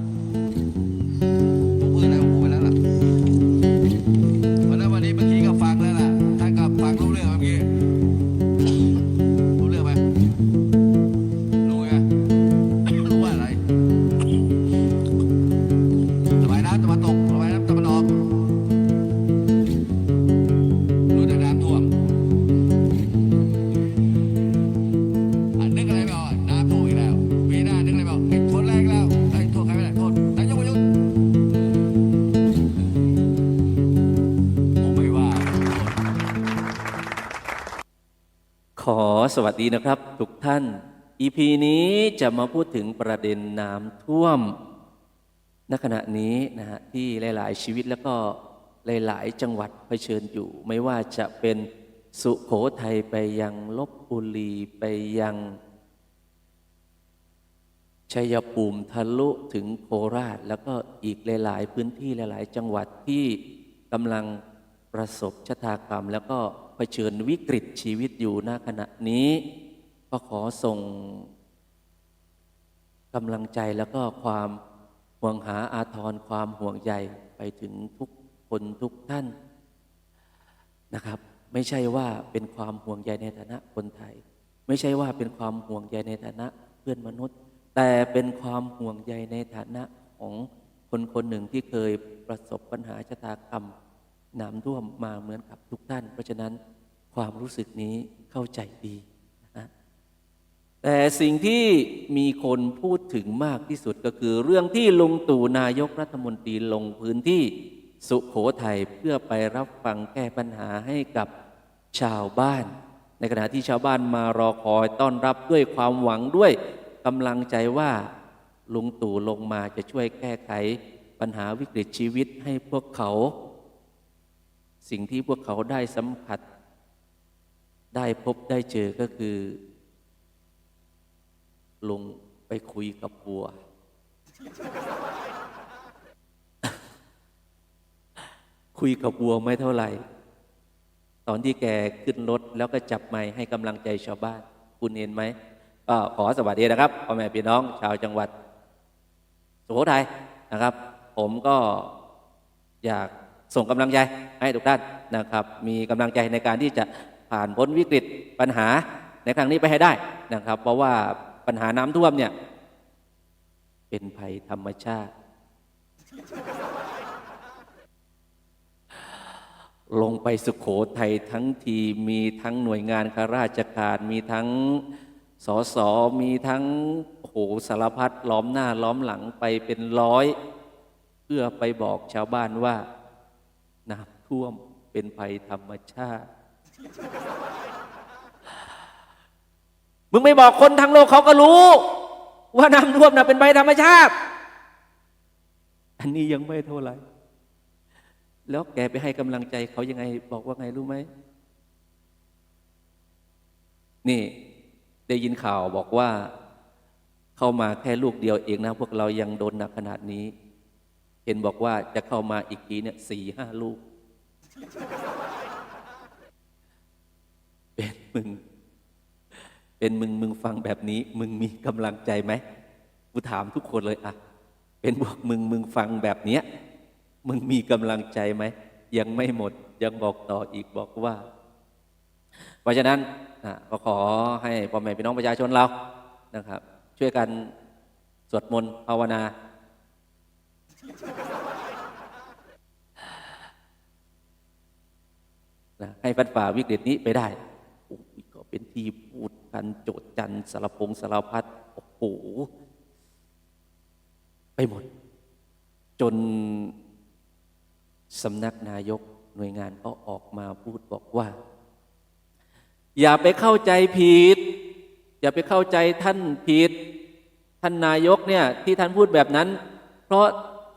ด สวัสดีนะครับ ทุกท่าน EP นี้จะมาพูดถึงประเด็นน้ำท่วมณขณะนี้นะฮะที่หลาย ๆ ชีวิตแล้วก็หลาย ๆ จังหวัดเผชิญอยู่ ไม่ว่าจะเป็นสุโขทัยไปยังลบบุรีไปยังชัยภูมิทะลุถึงโคราช แล้วก็อีกหลาย ๆ พื้นที่หลาย ๆ จังหวัดที่กำลัง ประสบชะตากรรม แล้วก็เผชิญวิกฤตชีวิตอยู่ณขณะนี้ ก็ขอส่งกำลังใจแล้วก็ความห่วงหาอาทรความห่วงใยไปถึงทุกคนทุกท่านนะครับ ไม่ใช่ว่าเป็นความห่วงใยในฐานะคนไทย ไม่ใช่ว่าเป็นความห่วงใยในฐานะเพื่อนมนุษย์ แต่เป็นความห่วงใยในฐานะของคนคนหนึ่งที่เคยประสบปัญหาชะตากรรม น้ำท่วมมาเหมือนกับทุกท่าน เพราะฉะนั้นความรู้สึกนี้เข้าใจดีนะแต่สิ่งที่มีคนพูดถึงมากที่สุดก็คือ เรื่องที่ลุงตู่นายกรัฐมนตรีลงพื้นที่สุขโขทัยเพื่อไปรับฟังแก้ปัญหาให้กับชาวบ้าน ในขณะที่ชาวบ้านมารอคอยต้อนรับด้วยความหวังด้วยกำลังใจว่าลุงตู่ลงมาจะช่วยแก้ไขปัญหาวิกฤตชีวิตให้พวกเขา สิ่งที่พวกเขาได้สัมผัส ได้พบได้เจอก็คือ ลงไปคุยกับบัว คุยกับบัวไม่เท่าไหร่ ตอนที่แกขึ้นรถแล้วก็จับไม้ให้กำลังใจชาวบ้าน คุณเห็นไหมก็ขอสวัสดีนะครับพ่อแม่พี่น้องชาวจังหวัดสุโขทัยนะครับ ผมก็อยาก ส่งกำลังใจให้ทุกท่านนะครับ มีกำลังใจในการที่จะผ่านพ้นวิกฤตปัญหาในครั้งนี้ไปให้ได้นะครับ เพราะว่าปัญหาน้ำท่วมเนี่ยเป็นภัยธรรมชาติ ลงไปสุขโขทัยทั้งทีมีทั้งหน่วยงานข้าราชการ มีทั้งสสมีทั้งโหสารพัดล้อมหน้าล้อมหลังไปเป็นร้อย เพื่อไปบอกชาวบ้านว่า น้ำท่วมเป็นภัยธรรมชาติ มึงไม่บอกคนทั้งโลกเขาก็รู้ ว่าน้ำท่วมน่ะเป็นภัยธรรมชาติ อันนี้ยังไม่เท่าไหร่ แล้วแกไปให้กำลังใจเขายังไง บอกว่าไงรู้ไหม นี่ได้ยินข่าวบอกว่า เข้ามาแค่ลูกเดียวเองนะ พวกเรายังโดนหนักขนาดนี้ เห็นบอกว่าจะเข้ามาอีกทีเนี่ยสี่ห้าลูก เป็นมึง เป็นมึงมึงฟังแบบนี้ มึงมีกำลังใจไหมกูถามทุกคนเลยอะเป็นบอกมึงมึงฟังแบบเนี้ยมึงมีกำลังใจไหม ยังไม่หมดยังบอกต่ออีกบอกว่า เพราะฉะนั้นนะก็ขอให้พ่อแม่พี่น้องประชาชนเรานะครับ ช่วยกันสวดมนต์ภาวนา นะให้ฟันฝ่าวิกฤตนี้ไปได้โอ้ยก็เป็นที่พูดกันโจดจันสารพงสารพัดโอ้โหไปหมด จนสำนักนายกหน่วยงานก็ออกมาพูดบอกว่า อย่าไปเข้าใจผิด อย่าไปเข้าใจท่านผิด ท่านนายกเนี่ยที่ท่านพูดแบบนั้น เพราะ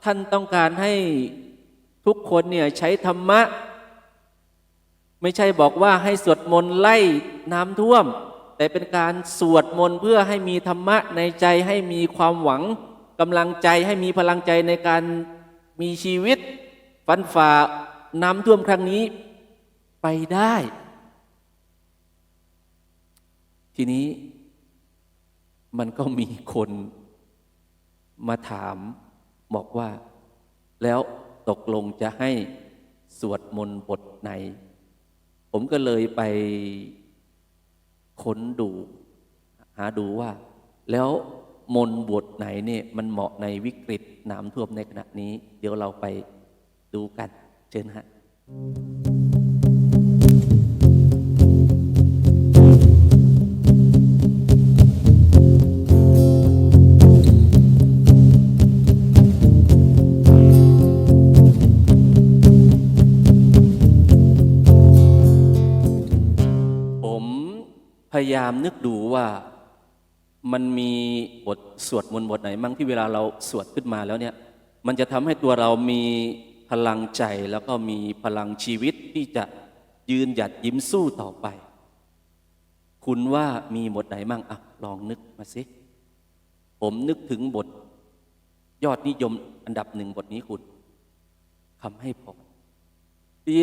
ท่านต้องการให้ทุกคนเนี่ยใช้ธรรมะ ไม่ใช่บอกว่าให้สวดมนต์ไล่น้ำท่วม แต่เป็นการสวดมนต์เพื่อให้มีธรรมะในใจให้มีความหวังกำลังใจให้มีพลังใจในการมีชีวิต ฟันฝ่าน้ำท่วมครั้งนี้ไปได้ ทีนี้มันก็มีคนมาถาม บอกว่า แล้วตกลงจะให้สวดมนต์บทไหน ผมก็เลยไปค้นดู หาดูว่า แล้วมนต์บทไหนเนี่ยมันเหมาะในวิกฤตน้ำท่วมในขณะนี้ เดี๋ยวเราไปดูกันเชิญฮะผม พยายามนึกดูว่ามันมีบทสวดมนต์บทไหนมั่งที่เวลาเราสวดขึ้นมาแล้วเนี่ยมันจะทำให้ตัวเรามีพลังใจแล้วก็มีพลังชีวิตที่จะยืนหยัดยิ้มสู้ต่อไป คุณว่ามีบทไหนมั่งอะลองนึกมาสิผมนึกถึงบท ยอดนิยมอันดับหนึ่งบทนี้คุณคำให้พร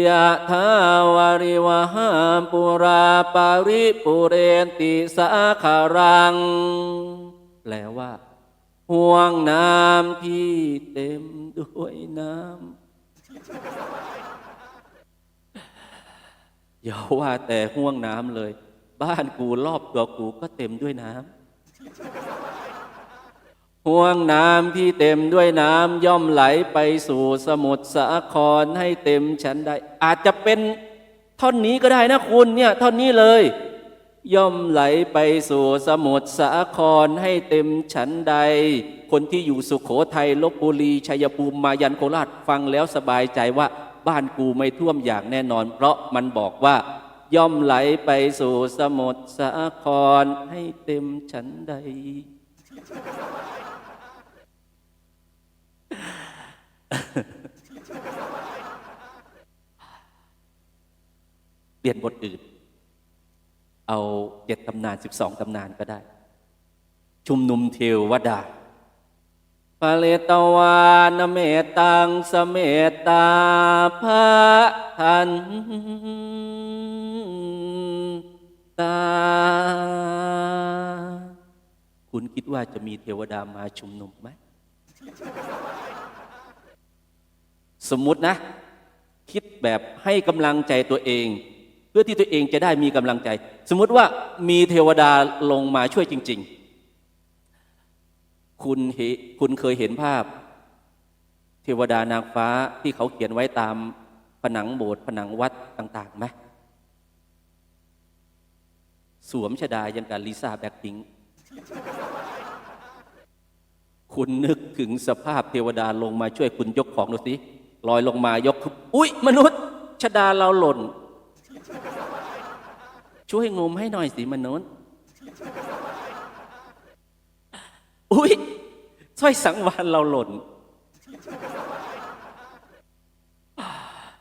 ยะทาวาริวหาปุราปาริปุเรนติสาคารัง แปลว่า ห่วงน้ำที่เต็มด้วยน้ำอย่าว่าแต่ห่วงน้ำเลย บ้านกูรอบตัวกูก็เต็มด้วยน้ำ ห่วงน้ำที่เต็มด้วยน้ำย่อมไหลไปสู่สมุทรสาครให้เต็มฉันได้อาจจะเป็นท่อนนี้ก็ได้นะคุณเนี่ยท่อนนี้เลย ย่อมไหลไปสู่สมุทรสาครให้เต็มฉันใด คนที่อยู่สุขโขทัยลบบุรีชัยภูมิมายันโคราชฟังแล้วสบายใจว่าบ้านกูไม่ท่วมอย่างแน่นอน เพราะมันบอกว่า ย่อมไหลไปสู่สมุทรสาครให้เต็มฉันใด เปลี่ยนบทอื่น เอาเจ็ดตำนานสิบสองตำนานก็ได้ ชุมนุมเทวดาพระเลตวานเมตังสเมตตาพระทันตา คุณคิดว่าจะมีเทวดามาชุมนุมไหม สมมุตินะ คิดแบบให้กำลังใจตัวเอง เพื่อที่ตัวเองจะได้มีกำลังใจ สมมุติว่ามีเทวดาลงมาช่วยจริง ๆ คุณคุณเคยเห็นภาพ เทวดานางฟ้าที่เขาเขียนไว้ตามผนังโบสถ์ผนังวัดต่างๆไหมสวมชดายังกับลิซ่าแบ็คพิงคุณนึกถึงสภาพเทวดาลงมาช่วยคุณยกของดูสิลอยลงมายก อุ๊ย มนุษย์ชดาเราหล่น ช่วยงมให้หน่อยสิมนุษย์ อุ๊ยสร้อยสังวานเราหล่น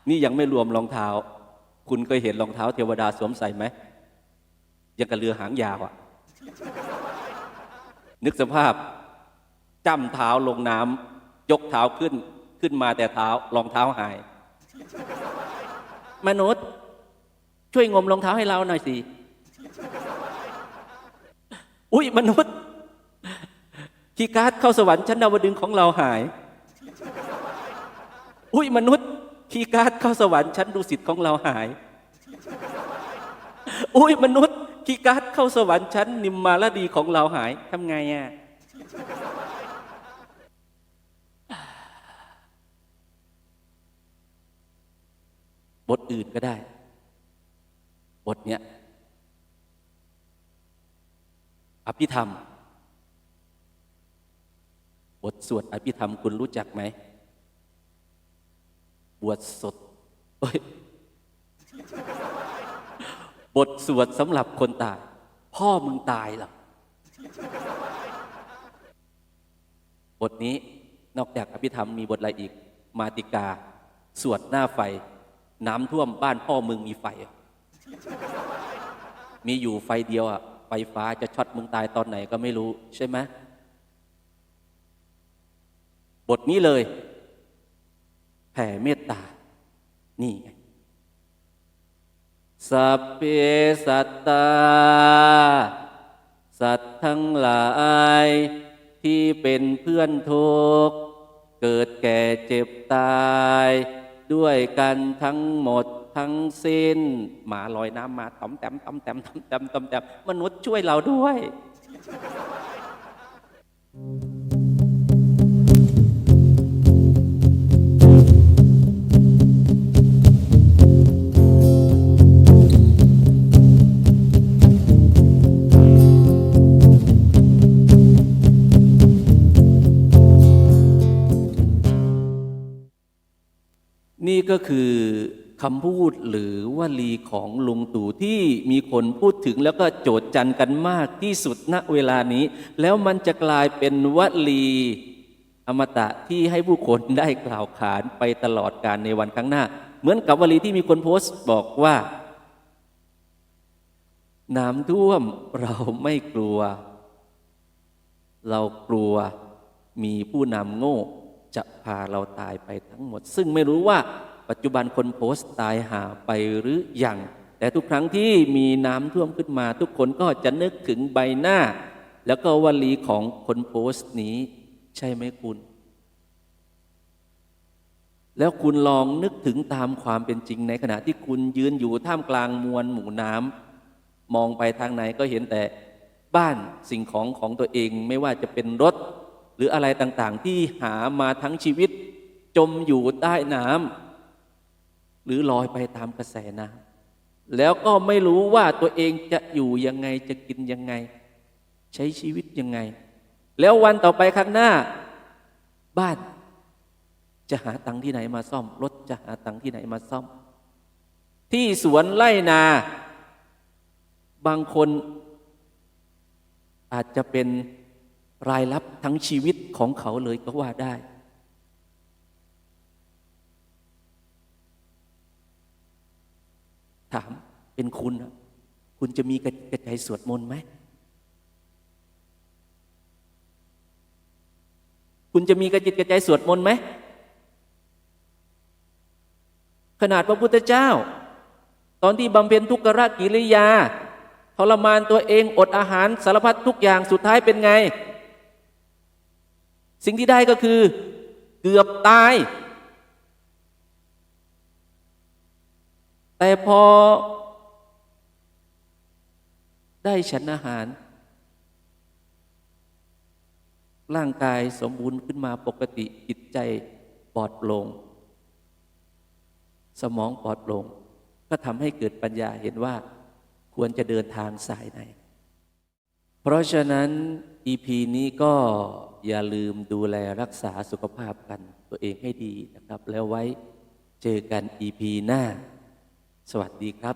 นี่ยังไม่รวมรองเท้า คุณเคยเห็นรองเท้าเทวดาสวมใส่ไหม ยังกับเรือหางยาวอะนึกสภาพจ้ำเท้าลงน้ำยกเท้าขึ้นขึ้นมาแต่เท้ารองเท้าหาย มนุษย์ ช่วยงมรองเท้าให้เราหน่อยสิ อุ้ยมนุษย์คีย์การ์ดเข้าสวรรค์ชั้นดาวดึงของเราหาย อุ้ยมนุษย์คีย์การ์ดเข้าสวรรค์ชั้นดุสิตของเราหาย อุ้ยมนุษย์คีย์การ์ดเข้าสวรรค์ชั้นนิมมาลดีของเราหายทำไงอะบทอื่นก็ได้ บทเนี้ยอภิธรรม บทสวดอภิธรรมคุณรู้จักไหม บวชสดเอ้ยบทสวดสำหรับคนตาย พ่อมึงตายหรอบทนี้นอกจากอภิธรรมมีบทอะไรอีก มาติกา สวดหน้าไฟ น้ำท่วมบ้านพ่อมึงมีไฟ มีอยู่ไฟเดียวอะไฟฟ้าจะช็อตมึงตายตอนไหนก็ไม่รู้ใช่ไหมบทนี้เลย แผ่เมตตา นี่ไงสัพเพสัตตา สัตว์ทั้งหลาย ที่เป็นเพื่อนทุกข์เกิดแก่เจ็บตาย ด้วยกันทั้งหมด ทั้งสิ้น หมาลอยน้ำมาตอมแต้มตอมแต้มตอมแต้มตอมแต้มมนุษย์ช่วยเราด้วย นี่ก็คือ คำพูดหรือวลีของลุงตู่ที่มีคนพูดถึงแล้วก็โจทย์จันกันมากที่สุดณเวลานี้ แล้วมันจะกลายเป็นวลีอมตะที่ให้ผู้คนได้กล่าวขานไปตลอดการในวันข้างหน้า เหมือนกับวลีที่มีคนโพสต์บอกว่า น้ำท่วมเราไม่กลัว เรากลัวมีผู้นำโง่จะพาเราตายไปทั้งหมด ซึ่งไม่รู้ว่า ปัจจุบันคนโพสต์ตายหาไปหรืออยังแต่ทุกครั้งที่มีน้ำท่วมขึ้นมา ทุกคนก็จะนึกถึงใบหน้า แล้วก็วลีของคนโพสต์นี้ ใช่ไหมคุณ แล้วคุณลองนึกถึงตามความเป็นจริงในขณะที่คุณยืนอยู่ท่ามกลางมวลหมู่น้ำมองไปทางไหนก็เห็นแต่บ้านสิ่งของของตัวเองไม่ว่าจะเป็นรถ หรืออะไรต่างๆ ที่หามาทั้งชีวิต จมอยู่ใต้น้ำ หรือลอยไปตามกระแสน้ำแล้วก็ไม่รู้ว่าตัวเองจะอยู่ยังไงจะกินยังไง ใช้ชีวิตยังไง แล้ววันต่อไปข้างหน้า บ้าน จะหาตังค์ที่ไหนมาซ่อม รถจะหาตังค์ที่ไหนมาซ่อม ที่สวนไร่นา บางคนอาจจะเป็นรายรับทั้งชีวิตของเขาเลยก็ว่าได้ ถามเป็นคุณอะคุณจะมีกระกระใจสวดมนต์ไหม คุณจะมีกระจิตกระใจสวดมนต์ไหม ขนาดพระพุทธเจ้า ตอนที่บำเพ็ญทุกขกิริยาทรมานตัวเองอดอาหารสารพัดทุกอย่างสุดท้ายเป็นไง สิ่งที่ได้ก็คือเกือบตาย แต่พอ ได้ฉันอาหาร ร่างกายสมบูรณ์ขึ้นมาปกติจิตใจปลอดโปร่งสมองปลอดโปร่งก็ทำให้เกิดปัญญาเห็นว่าควรจะเดินทางสายไหน เพราะฉะนั้น EP นี้ก็อย่าลืมดูแลรักษาสุขภาพกันตัวเองให้ดีนะครับ แล้วไว้เจอกัน EP หน้า สวัสดีครับ